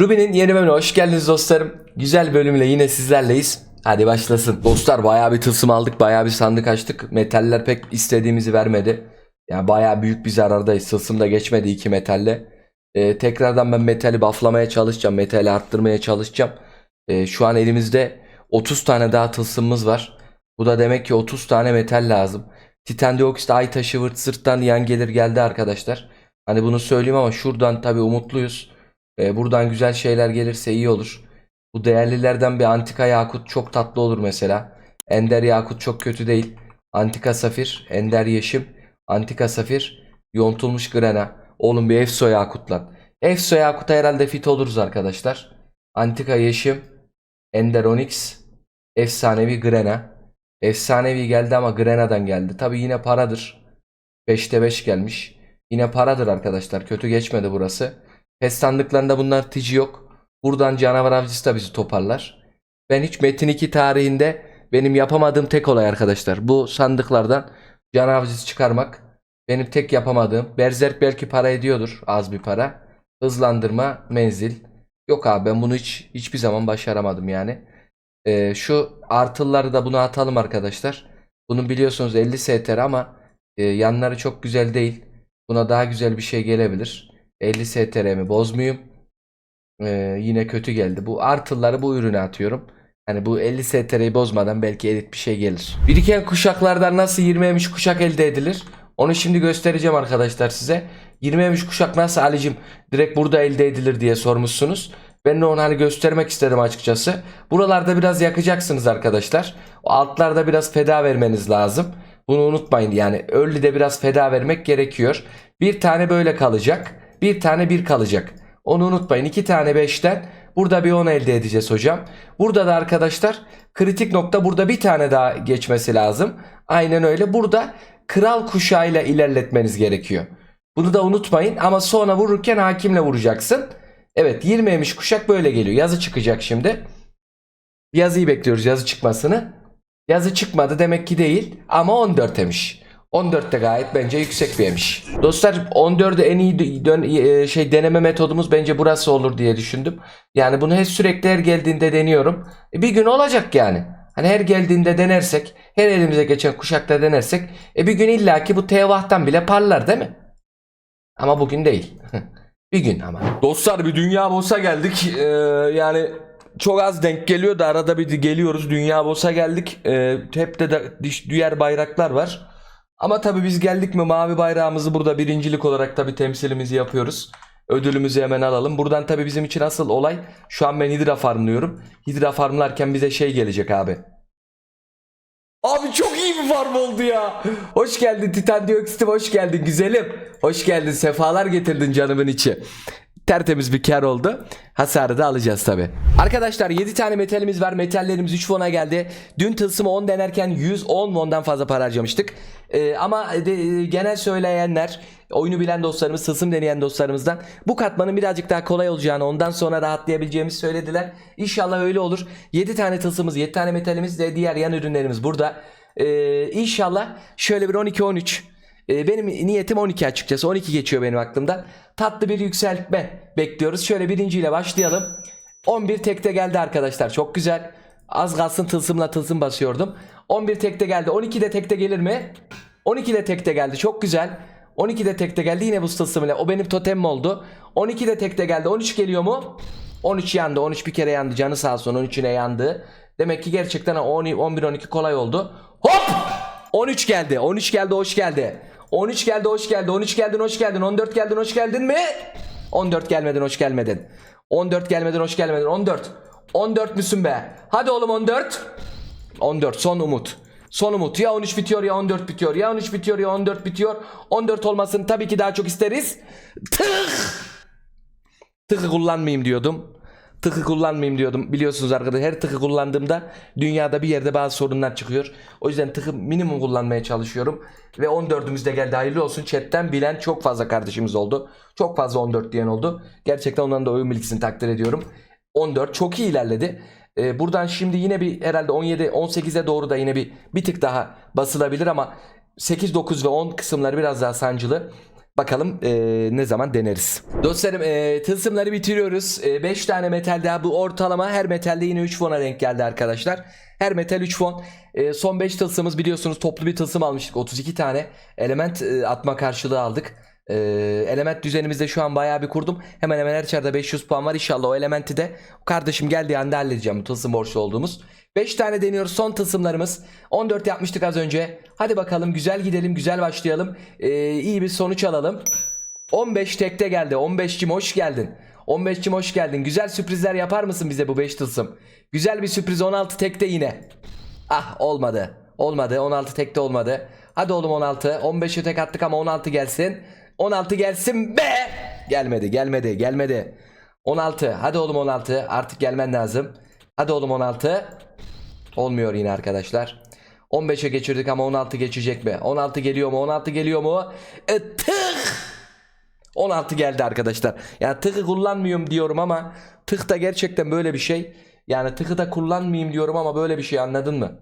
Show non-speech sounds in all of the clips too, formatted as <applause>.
Ruby'nin yeni bölümüne hoş geldiniz dostlarım. Güzel bölümle yine sizlerleyiz. Hadi başlasın. Dostlar bayağı bir tılsım aldık, bayağı bir sandık açtık. Metaller pek istediğimizi vermedi. Yani bayağı büyük bir zarardayız. Tılsım da geçmedi iki metalle. Ee, tekrardan ben metali bufflamaya çalışacağım. Metali arttırmaya çalışacağım. Ee, şu an elimizde 30 tane daha tılsımımız var. Bu da demek ki 30 tane metal lazım. Titan dioksit, ay taşı, vırt sırttan yan gelir geldi arkadaşlar. Hani bunu söyleyeyim ama şuradan tabii umutluyuz. Ee, buradan güzel şeyler gelirse iyi olur. Bu değerlilerden bir antika yakut çok tatlı olur mesela. Ender yakut çok kötü değil. Antika safir, ender yeşim, antika safir, yontulmuş grena. Oğlum bir efso yakut lan. Efso yakuta herhalde fit oluruz arkadaşlar. Antika yeşim, ender onyx, efsanevi grena. Efsanevi geldi ama grena'dan geldi. Tabi yine paradır. 5'te 5 gelmiş. Yine paradır arkadaşlar. Kötü geçmedi burası. Pes sandıklarında bunlar tici yok. Buradan canavar avcısı da bizi toparlar. Ben hiç Metin 2 tarihinde benim yapamadığım tek olay arkadaşlar. Bu sandıklardan canavar avcısı çıkarmak. Benim tek yapamadığım. Berzerk belki para ediyordur. Az bir para. Hızlandırma, menzil. Yok abi ben bunu hiç hiçbir zaman başaramadım yani. Ee, şu artılları da buna atalım arkadaşlar. Bunun biliyorsunuz 50 STR ama e, yanları çok güzel değil. Buna daha güzel bir şey gelebilir. 50 STR'mi bozmayayım. Ee, yine kötü geldi. Bu artıları bu ürüne atıyorum. Hani bu 50 STR'yi bozmadan belki elit bir şey gelir. Biriken kuşaklardan nasıl 20 emiş kuşak elde edilir? Onu şimdi göstereceğim arkadaşlar size. 20 emiş kuşak nasıl Ali'cim direkt burada elde edilir diye sormuşsunuz. Ben de onu hani göstermek istedim açıkçası. Buralarda biraz yakacaksınız arkadaşlar. O altlarda biraz feda vermeniz lazım. Bunu unutmayın yani early'de biraz feda vermek gerekiyor. Bir tane böyle kalacak. Bir tane bir kalacak. Onu unutmayın. iki tane 5'ten burada bir 10 elde edeceğiz hocam. Burada da arkadaşlar kritik nokta burada bir tane daha geçmesi lazım. Aynen öyle. Burada kral kuşağıyla ilerletmeniz gerekiyor. Bunu da unutmayın ama sonra vururken hakimle vuracaksın. Evet 20 emiş kuşak böyle geliyor. Yazı çıkacak şimdi. Yazıyı bekliyoruz yazı çıkmasını. Yazı çıkmadı demek ki değil ama 14 emiş. 14 de gayet bence yüksek bir emiş. Dostlar 14'ü en iyi dön- e, şey deneme metodumuz bence burası olur diye düşündüm. Yani bunu hep sürekli her geldiğinde deniyorum. E, bir gün olacak yani. Hani her geldiğinde denersek, her elimize geçen kuşakta denersek, e bir gün illaki bu tevahtan bile parlar değil mi? Ama bugün değil. <laughs> bir gün ama. Dostlar bir dünya boss'a geldik. Ee, yani çok az denk geliyor da arada bir geliyoruz. Dünya boss'a geldik. Ee, hep de, de diğer bayraklar var. Ama tabii biz geldik mi mavi bayrağımızı burada birincilik olarak tabii temsilimizi yapıyoruz. Ödülümüzü hemen alalım. Buradan tabii bizim için asıl olay şu an ben hidra farmlıyorum. Hidra farmlarken bize şey gelecek abi. Abi çok iyi bir farm oldu ya. Hoş geldin Titan Dioksitim hoş geldin güzelim. Hoş geldin sefalar getirdin canımın içi. Tertemiz bir kar oldu. Hasarı da alacağız tabi. Arkadaşlar 7 tane metalimiz var. Metallerimiz 3 won'a geldi. Dün tılsımı 10 denerken 110 won'dan fazla para harcamıştık. Ee, ama de- genel söyleyenler, oyunu bilen dostlarımız, tılsım deneyen dostlarımızdan bu katmanın birazcık daha kolay olacağını, ondan sonra rahatlayabileceğimizi söylediler. İnşallah öyle olur. 7 tane tılsımız, 7 tane metalimiz ve diğer yan ürünlerimiz burada. Ee, inşallah şöyle bir 12-13 ee, benim niyetim 12 açıkçası. 12 geçiyor benim aklımda. Tatlı bir yükseltme bekliyoruz. Şöyle birinciyle başlayalım. 11 tekte geldi arkadaşlar. Çok güzel. Az kalsın tılsımla tılsım basıyordum. 11 tekte geldi. 12 de tekte gelir mi? 12 de tekte geldi. Çok güzel. 12 de tekte geldi. Yine bu tılsımla. O benim totemim oldu. 12 de tekte geldi. 13 geliyor mu? 13 yandı. 13 bir kere yandı. Canı sağ olsun. 13'üne yandı. Demek ki gerçekten 11 12 kolay oldu. Hop! 13 geldi. 13 geldi. Hoş geldi. 13 geldi. Hoş geldi. 13 geldin. Hoş geldin. 14 geldin. Hoş geldin mi? 14 gelmedin. Hoş gelmedin. 14 gelmedin. Hoş gelmedin. 14. 14 müsün be? Hadi oğlum 14. 14 son umut. Son umut. Ya 13 bitiyor ya 14 bitiyor. Ya 13 bitiyor ya 14 bitiyor. 14 olmasını tabii ki daha çok isteriz. Tık! Tıkı kullanmayayım diyordum. Tıkı kullanmayayım diyordum. Biliyorsunuz arkadaşlar her tıkı kullandığımda dünyada bir yerde bazı sorunlar çıkıyor. O yüzden tıkı minimum kullanmaya çalışıyorum. Ve 14'ümüz de geldi hayırlı olsun. Chatten bilen çok fazla kardeşimiz oldu. Çok fazla 14 diyen oldu. Gerçekten onların da oyun bilgisini takdir ediyorum. 14 çok iyi ilerledi. Ee, buradan şimdi yine bir herhalde 17 18'e doğru da yine bir bir tık daha basılabilir ama 8 9 ve 10 kısımları biraz daha sancılı. Bakalım e, ne zaman deneriz. Dostlarım e, tılsımları bitiriyoruz. 5 tane metal daha bu ortalama her metalde yine 3 fona denk geldi arkadaşlar. Her metal 3 fon. E, son 5 tılsımız biliyorsunuz toplu bir tılsım almıştık. 32 tane element e, atma karşılığı aldık. E, element düzenimizde şu an bayağı bir kurdum. Hemen hemen her çarda 500 puan var. İnşallah o elementi de kardeşim geldiği anda halledeceğim bu tılsım borçlu olduğumuz. 5 tane deniyoruz son tılsımlarımız. 14 yapmıştık az önce. Hadi bakalım güzel gidelim güzel başlayalım. E, iyi bir sonuç alalım. 15 tekte geldi. 15'cim hoş geldin. 15'cim hoş geldin. Güzel sürprizler yapar mısın bize bu 5 tılsım? Güzel bir sürpriz 16 tekte yine. Ah olmadı. Olmadı. 16 tekte olmadı. Hadi oğlum 16. 15'e tek attık ama 16 gelsin. 16 gelsin be. Gelmedi gelmedi gelmedi. 16. Hadi oğlum 16. Artık gelmen lazım. Hadi oğlum 16. Olmuyor yine arkadaşlar. 15'e geçirdik ama 16 geçecek mi? 16 geliyor mu? 16 geliyor mu? E, tık! 16 geldi arkadaşlar. Yani tıkı kullanmıyorum diyorum ama tık da gerçekten böyle bir şey. Yani tıkı da kullanmayayım diyorum ama böyle bir şey anladın mı?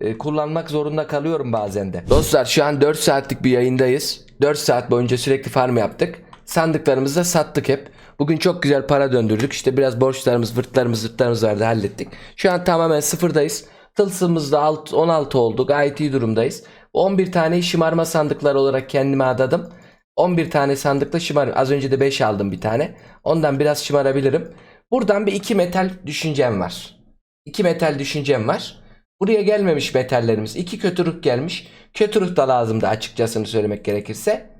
Ee, kullanmak zorunda kalıyorum bazen de. Dostlar şu an 4 saatlik bir yayındayız. 4 saat boyunca sürekli farm yaptık. Sandıklarımızı da sattık hep. Bugün çok güzel para döndürdük. İşte biraz borçlarımız, vırtlarımız, zırtlarımız vardı hallettik. Şu an tamamen sıfırdayız. Tılsımımız da alt- 16 oldu. Gayet iyi durumdayız. 11 tane şımarma sandıklar olarak kendime adadım. 11 tane sandıkta şımar. Az önce de 5 aldım bir tane. Ondan biraz şımarabilirim. Buradan bir 2 metal düşüncem var. 2 metal düşüncem var. Buraya gelmemiş metallerimiz. 2 kötü ruh gelmiş. Kötü ruh da lazımdı açıkçasını söylemek gerekirse.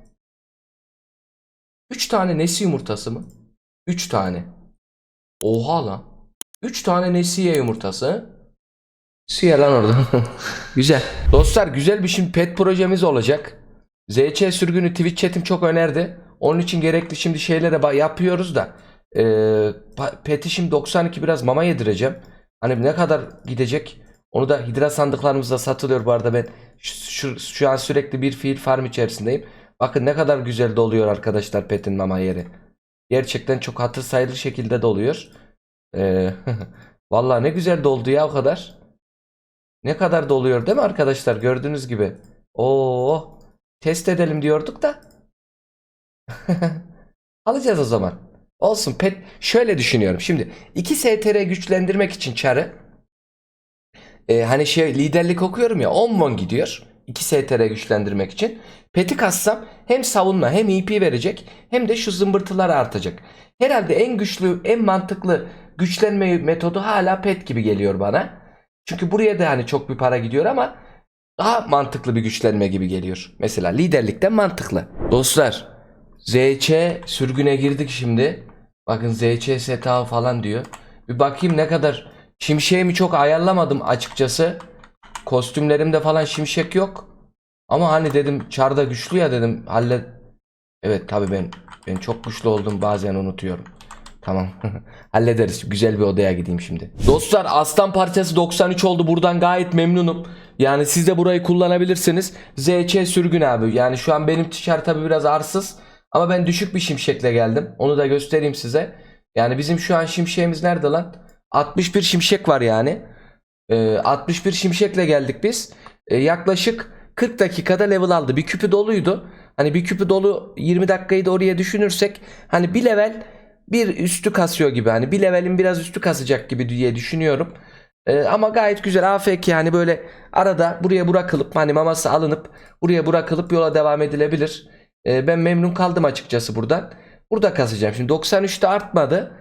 3 tane nesi yumurtası mı? 3 tane. Oha lan. 3 tane nesiye yumurtası. Siye lan orada. <laughs> güzel. Dostlar güzel bir şimdi pet projemiz olacak. ZC sürgünü Twitch chatim çok önerdi. Onun için gerekli şimdi şeylere yapıyoruz da. Pa- peti şimdi 92 biraz mama yedireceğim. Hani ne kadar gidecek? Onu da hidra sandıklarımızda satılıyor bu arada ben şu, şu an sürekli bir fiil farm içerisindeyim. Bakın ne kadar güzel doluyor arkadaşlar petin mama yeri. Gerçekten çok hatır sayılır şekilde doluyor. Ee, <laughs> Vallahi ne güzel doldu ya o kadar. Ne kadar doluyor değil mi arkadaşlar gördüğünüz gibi. Oo, test edelim diyorduk da. <laughs> Alacağız o zaman. Olsun pet şöyle düşünüyorum. Şimdi 2 STR güçlendirmek için çarı e, hani şey liderlik okuyorum ya 10 mon gidiyor. 2 STR güçlendirmek için. Peti kassam hem savunma hem EP verecek hem de şu zımbırtılar artacak. Herhalde en güçlü en mantıklı güçlenme metodu hala pet gibi geliyor bana. Çünkü buraya da hani çok bir para gidiyor ama daha mantıklı bir güçlenme gibi geliyor. Mesela liderlikten mantıklı. Dostlar ZC sürgüne girdik şimdi. Bakın ZC seta falan diyor. Bir bakayım ne kadar şimşeğimi çok ayarlamadım açıkçası. Kostümlerimde falan şimşek yok. Ama hani dedim çarda güçlü ya dedim hallet. Evet tabii ben ben çok güçlü oldum bazen unutuyorum. Tamam. <laughs> Hallederiz. Güzel bir odaya gideyim şimdi. Dostlar aslan parçası 93 oldu. Buradan gayet memnunum. Yani siz de burayı kullanabilirsiniz. ZC sürgün abi. Yani şu an benim tişört tabi biraz arsız. Ama ben düşük bir şimşekle geldim. Onu da göstereyim size. Yani bizim şu an şimşeğimiz nerede lan? 61 şimşek var yani. Ee, 61 şimşekle geldik biz. Ee, yaklaşık 40 dakikada level aldı. Bir küpü doluydu. Hani bir küpü dolu 20 dakikayı da oraya düşünürsek hani bir level bir üstü kasıyor gibi. Hani bir levelin biraz üstü kasacak gibi diye düşünüyorum. Ee, ama gayet güzel AFK yani böyle arada buraya bırakılıp hani maması alınıp buraya bırakılıp yola devam edilebilir. Ee, ben memnun kaldım açıkçası buradan. Burada kasacağım. Şimdi 93'te artmadı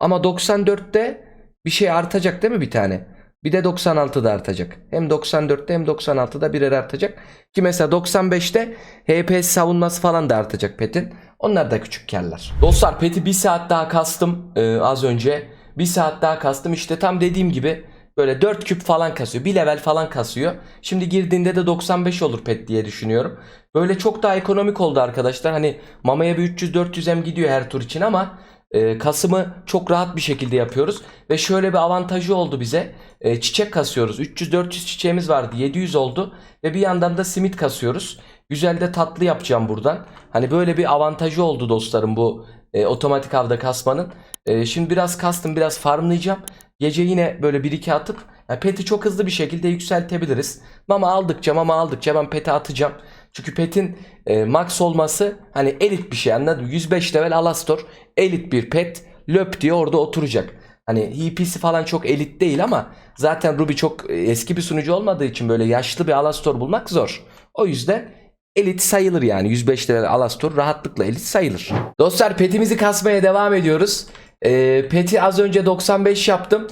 ama 94'te bir şey artacak değil mi bir tane? Bir de 96'da artacak. Hem 94'te hem 96'da birer artacak. Ki mesela 95'te HPS savunması falan da artacak petin. Onlar da küçük karlar. Dostlar peti bir saat daha kastım e, az önce. Bir saat daha kastım işte tam dediğim gibi böyle 4 küp falan kasıyor. Bir level falan kasıyor. Şimdi girdiğinde de 95 olur pet diye düşünüyorum. Böyle çok daha ekonomik oldu arkadaşlar. Hani mamaya bir 300-400 M gidiyor her tur için ama e, kasımı çok rahat bir şekilde yapıyoruz. Ve şöyle bir avantajı oldu bize. E, çiçek kasıyoruz. 300-400 çiçeğimiz vardı. 700 oldu. Ve bir yandan da simit kasıyoruz. Güzel de tatlı yapacağım buradan. Hani böyle bir avantajı oldu dostlarım bu e, otomatik avda kasmanın. E, şimdi biraz kastım biraz farmlayacağım. Gece yine böyle 1-2 atıp peti çok hızlı bir şekilde yükseltebiliriz. Mama aldıkça mama aldıkça ben peti atacağım. Çünkü petin e, max olması hani elit bir şey anladın mı? 105 level Alastor elit bir pet löp diye orada oturacak. Hani HP'si falan çok elit değil ama zaten Ruby çok e, eski bir sunucu olmadığı için böyle yaşlı bir Alastor bulmak zor. O yüzden elit sayılır yani 105 level Alastor rahatlıkla elit sayılır. Dostlar petimizi kasmaya devam ediyoruz. Ee, peti az önce 95 yaptım.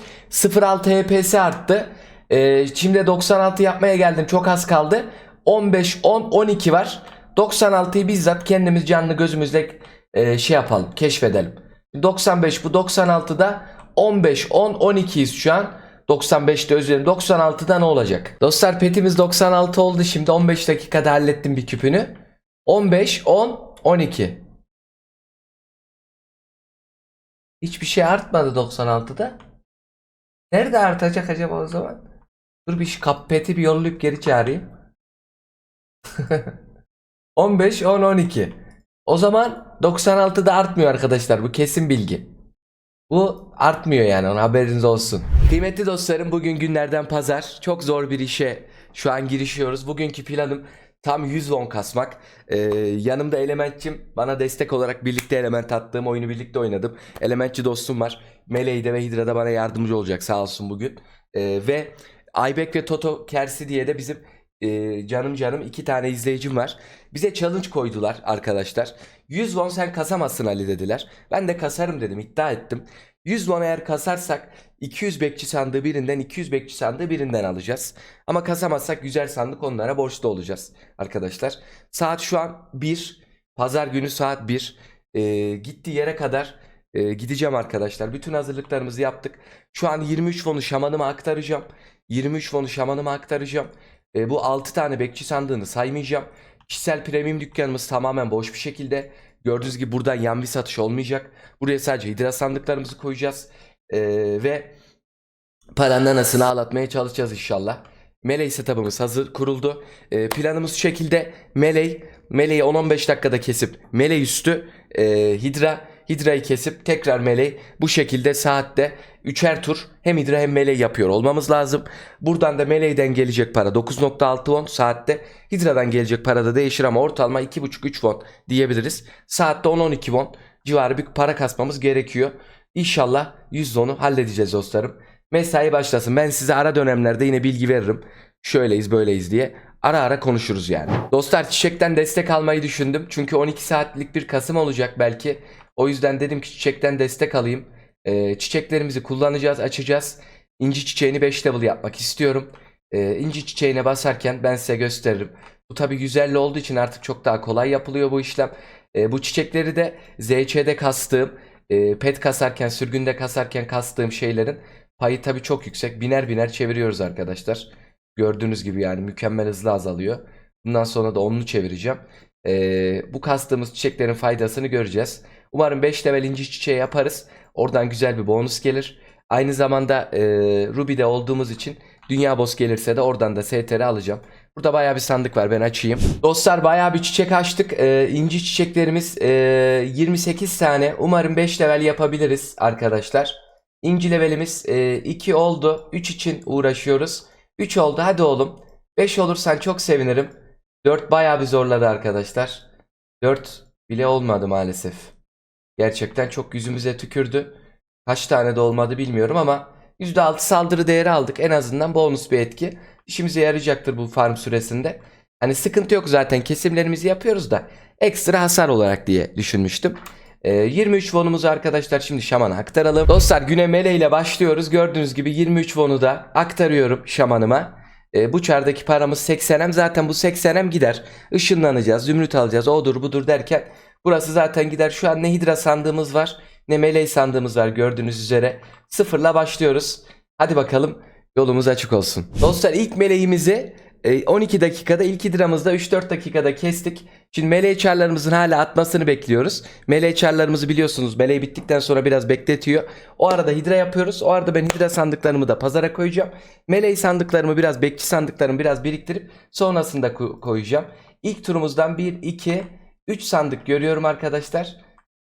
06 HPS arttı. Ee, şimdi 96 yapmaya geldim. Çok az kaldı. 15, 10, 12 var. 96'yı bizzat kendimiz canlı gözümüzle e, şey yapalım, keşfedelim. 95 bu 96'da 15, 10, 12'yiz şu an. 95'te özür dilerim. 96'da ne olacak? Dostlar petimiz 96 oldu. Şimdi 15 dakikada hallettim bir küpünü. 15, 10, 12. Hiçbir şey artmadı 96'da. Nerede artacak acaba o zaman? Dur bir şu kap peti bir yollayıp geri çağırayım. 15, 10, 12. O zaman 96'da artmıyor arkadaşlar. Bu kesin bilgi. Bu artmıyor yani onun haberiniz olsun. Kıymetli dostlarım bugün günlerden pazar. Çok zor bir işe şu an girişiyoruz. Bugünkü planım tam 100 won kasmak. Ee, yanımda Elementçim bana destek olarak birlikte element attığım oyunu birlikte oynadım. Elementçi dostum var. Meleğde ve Hidra'da bana yardımcı olacak sağ olsun bugün. Ee, ve Aybek ve Toto Kersi diye de bizim e, canım canım iki tane izleyicim var. Bize challenge koydular arkadaşlar. 100 won sen kasamazsın Ali dediler. Ben de kasarım dedim iddia ettim. 100 won eğer kasarsak 200 bekçi sandığı birinden 200 bekçi sandığı birinden alacağız. Ama kasamazsak güzel sandık onlara borçlu olacağız arkadaşlar. Saat şu an 1. Pazar günü saat 1. Ee, gittiği yere kadar e, gideceğim arkadaşlar. Bütün hazırlıklarımızı yaptık. Şu an 23 fonu şamanıma aktaracağım. 23 fonu şamanıma aktaracağım. E, bu 6 tane bekçi sandığını saymayacağım. Kişisel premium dükkanımız tamamen boş bir şekilde. Gördüğünüz gibi buradan yan bir satış olmayacak. Buraya sadece hidra sandıklarımızı koyacağız. E, ve paranın anasını ağlatmaya çalışacağız inşallah. Melee setup'ımız hazır kuruldu. E, planımız şekilde. Melee, Meleği 10-15 dakikada kesip Melee üstü e, Hidra, Hidra'yı kesip tekrar Melee bu şekilde saatte üçer tur hem Hidra hem Melee yapıyor olmamız lazım. Buradan da Melee'den gelecek para 9.6 won saatte. Hidra'dan gelecek para da değişir ama ortalama 2.5-3 won diyebiliriz. Saatte 10-12 won civarı bir para kasmamız gerekiyor. İnşallah 100 won'u halledeceğiz dostlarım. Mesai başlasın. Ben size ara dönemlerde yine bilgi veririm. Şöyleyiz böyleyiz diye. Ara ara konuşuruz yani. Dostlar çiçekten destek almayı düşündüm. Çünkü 12 saatlik bir Kasım olacak belki. O yüzden dedim ki çiçekten destek alayım. Ee, çiçeklerimizi kullanacağız, açacağız. İnci çiçeğini 5 level yapmak istiyorum. Ee, inci çiçeğine basarken ben size gösteririm. Bu tabi güzelli olduğu için artık çok daha kolay yapılıyor bu işlem. Ee, bu çiçekleri de ZC'de kastığım, e, pet kasarken, sürgünde kasarken kastığım şeylerin payı tabi çok yüksek. Biner biner çeviriyoruz arkadaşlar. Gördüğünüz gibi yani mükemmel hızlı azalıyor. Bundan sonra da onunu çevireceğim. Ee, bu kastığımız çiçeklerin faydasını göreceğiz. Umarım 5 level inci çiçeği yaparız. Oradan güzel bir bonus gelir. Aynı zamanda e, Ruby'de olduğumuz için dünya boss gelirse de oradan da STR alacağım. Burada bayağı bir sandık var ben açayım. Dostlar bayağı bir çiçek açtık. Ee, inci çiçeklerimiz e, 28 tane. Umarım 5 level yapabiliriz arkadaşlar. İnci levelimiz 2 oldu. 3 için uğraşıyoruz. 3 oldu hadi oğlum. 5 olursan çok sevinirim. 4 bayağı bir zorladı arkadaşlar. 4 bile olmadı maalesef. Gerçekten çok yüzümüze tükürdü. Kaç tane de olmadı bilmiyorum ama %6 saldırı değeri aldık. En azından bonus bir etki. İşimize yarayacaktır bu farm süresinde. Hani sıkıntı yok zaten kesimlerimizi yapıyoruz da ekstra hasar olarak diye düşünmüştüm. Ee, 23 wonumuzu arkadaşlar şimdi şamana aktaralım. Dostlar güne mele ile başlıyoruz. Gördüğünüz gibi 23 wonu da aktarıyorum şamanıma. Ee, bu çardaki paramız 80'em zaten bu 80'em gider. Işınlanacağız, zümrüt alacağız, odur budur derken burası zaten gider. Şu an ne hidra sandığımız var ne meleği sandığımız var gördüğünüz üzere. Sıfırla başlıyoruz. Hadi bakalım yolumuz açık olsun. Dostlar ilk meleğimizi e, 12 dakikada ilk hidramızda 3-4 dakikada kestik. Şimdi meleği çarlarımızın hala atmasını bekliyoruz. Meleği çarlarımızı biliyorsunuz meleği bittikten sonra biraz bekletiyor. O arada hidra yapıyoruz. O arada ben hidra sandıklarımı da pazara koyacağım. Meleği sandıklarımı biraz bekçi sandıklarımı biraz biriktirip sonrasında ko- koyacağım. İlk turumuzdan 1, 2, 3 sandık görüyorum arkadaşlar.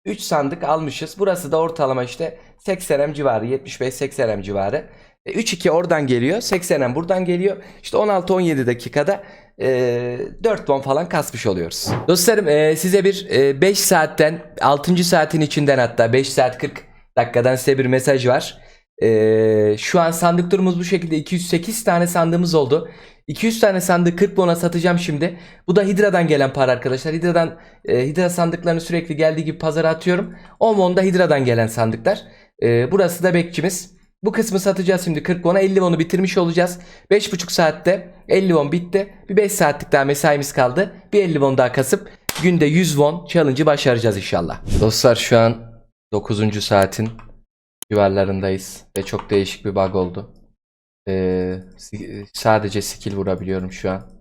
3 sandık almışız. Burası da ortalama işte 80M civarı 75-80M civarı. 3-2 oradan geliyor. 80M buradan geliyor. İşte 16-17 dakikada e, 4 won falan kasmış oluyoruz. Dostlarım e, size bir 5 saatten 6. saatin içinden hatta 5 saat 40 dakikadan size bir mesaj var. E, şu an sandık durumumuz bu şekilde 208 tane sandığımız oldu. 200 tane sandığı 40 bona satacağım şimdi. Bu da Hidra'dan gelen para arkadaşlar. Hidra'dan e, Hidra sandıklarını sürekli geldiği gibi pazara atıyorum. 10 won da Hidra'dan gelen sandıklar. E, burası da bekçimiz. Bu kısmı satacağız şimdi 40 won'a 50 won'u bitirmiş olacağız. 5,5 saatte 50 won bitti. Bir 5 saatlik daha mesaimiz kaldı. Bir 50 won daha kasıp günde 100 won challenge'ı başaracağız inşallah. Dostlar şu an 9. saatin civarlarındayız. Ve çok değişik bir bug oldu. Ee, sadece skill vurabiliyorum şu an.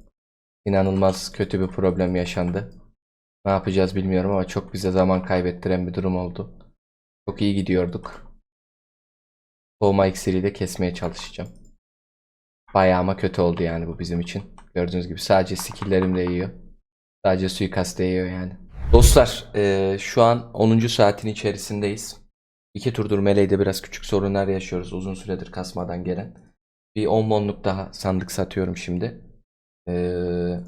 İnanılmaz kötü bir problem yaşandı. Ne yapacağız bilmiyorum ama çok bize zaman kaybettiren bir durum oldu. Çok iyi gidiyorduk. Soğuma iksiriyle de kesmeye çalışacağım. Bayağı ama kötü oldu yani bu bizim için. Gördüğünüz gibi sadece skill'lerim değiyor. Sadece suikast değiyor yani. Dostlar eee, şu an 10. saatin içerisindeyiz. İki turdur Meleğde biraz küçük sorunlar yaşıyoruz uzun süredir kasmadan gelen. Bir 10 monluk daha sandık satıyorum şimdi. Eee,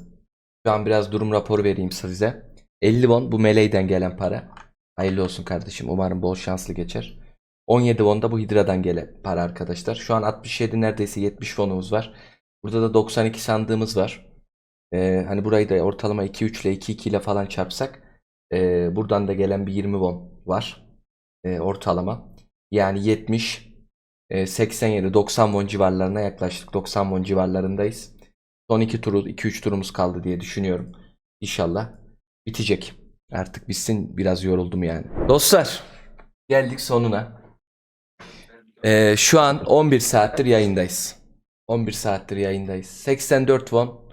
şu an biraz durum raporu vereyim size. 50 won bu Meleğden gelen para. Hayırlı olsun kardeşim. Umarım bol şanslı geçer. 17 won da bu Hidra'dan gelen para arkadaşlar. Şu an 67 neredeyse 70 wonumuz var. Burada da 92 sandığımız var. Ee, hani burayı da ortalama 2-3 ile 2-2 ile falan çarpsak ee, buradan da gelen bir 20 won var. Ee, ortalama. Yani 70 e, 87 90 won civarlarına yaklaştık. 90 won civarlarındayız. Son 2 turu 2-3 turumuz kaldı diye düşünüyorum. İnşallah bitecek. Artık bitsin biraz yoruldum yani. Dostlar geldik sonuna. Ee, şu an 11 saattir yayındayız. 11 saattir yayındayız. 84 won.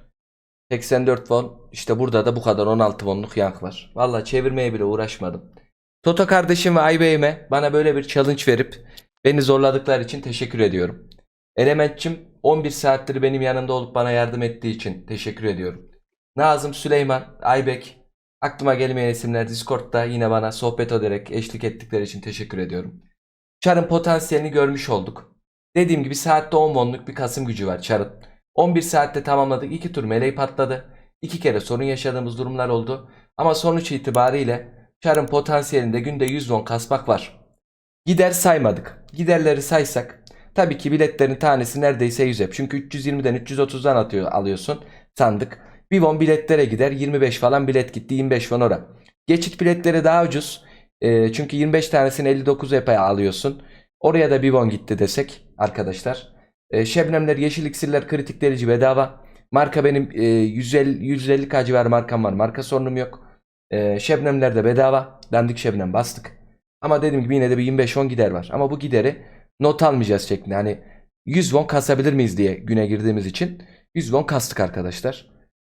84 won. İşte burada da bu kadar 16 wonluk yank var. Valla çevirmeye bile uğraşmadım. Toto kardeşim ve Aybe'ime bana böyle bir challenge verip beni zorladıkları için teşekkür ediyorum. Elementçim 11 saattir benim yanımda olup bana yardım ettiği için teşekkür ediyorum. Nazım, Süleyman, Aybek, aklıma gelmeyen isimler Discord'da yine bana sohbet ederek eşlik ettikleri için teşekkür ediyorum. Char'ın potansiyelini görmüş olduk. Dediğim gibi saatte 10 wonluk bir kasım gücü var Char'ın. 11 saatte tamamladık. 2 tur meleği patladı. 2 kere sorun yaşadığımız durumlar oldu. Ama sonuç itibariyle Char'ın potansiyelinde günde 100 won kasmak var. Gider saymadık. Giderleri saysak tabii ki biletlerin tanesi neredeyse 100 hep. Çünkü 320'den 330'dan atıyor alıyorsun sandık. Bir won biletlere gider 25 falan bilet gitti 25 won ora. Geçit biletleri daha ucuz. Ee, çünkü 25 tanesini 59 epey alıyorsun. Oraya da bir won gitti desek arkadaşlar. Ee, Şebnemler, yeşil iksirler, kritik delici bedava. Marka benim e, 150 150 civarı markam var. Marka sorunum yok. Ee, Şebnemler de bedava. Dandik Şebnem bastık. Ama dediğim gibi yine de bir 25-10 gider var. Ama bu gideri not almayacağız şeklinde. Hani 100 won kasabilir miyiz diye güne girdiğimiz için 100 won kastık arkadaşlar.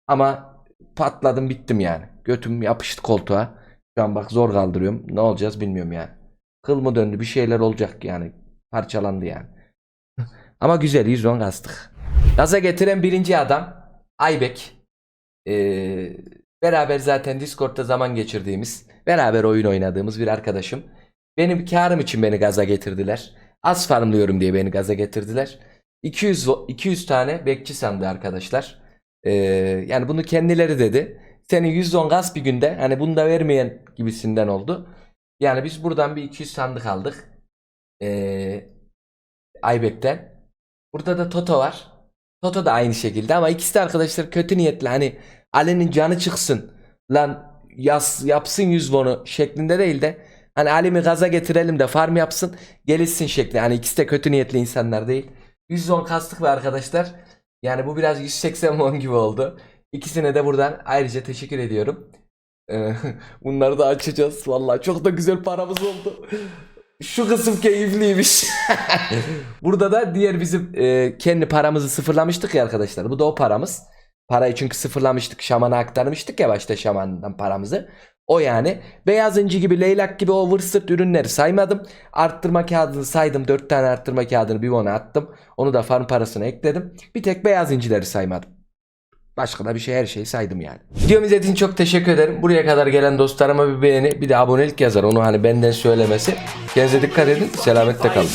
Ama patladım bittim yani. Götüm yapıştı koltuğa. Şu an bak zor kaldırıyorum. Ne olacağız bilmiyorum yani. Kıl mı döndü bir şeyler olacak yani. Parçalandı yani. <laughs> Ama güzel 100 won kastık. Gaza getiren birinci adam Aybek. Ee, beraber zaten Discord'da zaman geçirdiğimiz, beraber oyun oynadığımız bir arkadaşım. Benim karım için beni gaza getirdiler. Az farmlıyorum diye beni gaza getirdiler. 200 vo- 200 tane bekçi sandı arkadaşlar. Ee, yani bunu kendileri dedi. Senin 110 gaz bir günde hani bunu da vermeyen gibisinden oldu. Yani biz buradan bir 200 sandık aldık. Ee, Aybek'ten. Burada da Toto var. Toto da aynı şekilde ama ikisi de arkadaşlar kötü niyetli hani Ali'nin canı çıksın lan yaz, yapsın 100 wonu şeklinde değil de hani Ali'mi gaza getirelim de farm yapsın gelişsin şekli. Hani ikisi de kötü niyetli insanlar değil. 100 won kastık ve arkadaşlar yani bu biraz 180 won gibi oldu. İkisine de buradan ayrıca teşekkür ediyorum. Ee, <laughs> Bunları da açacağız. Vallahi çok da güzel paramız oldu. Şu kısım keyifliymiş. <laughs> Burada da diğer bizim e, kendi paramızı sıfırlamıştık ya arkadaşlar. Bu da o paramız. Parayı çünkü sıfırlamıştık. Şamana aktarmıştık ya başta şamandan paramızı. O yani. Beyaz inci gibi, leylak gibi o sırt ürünleri saymadım. Arttırma kağıdını saydım. 4 tane arttırma kağıdını bir ona attım. Onu da farm parasına ekledim. Bir tek beyaz incileri saymadım. Başka da bir şey her şeyi saydım yani. Videomu izlediğiniz için çok teşekkür ederim. Buraya kadar gelen dostlarıma bir beğeni bir de abonelik yazar. Onu hani benden söylemesi. Kendinize dikkat edin. Selametle kalın.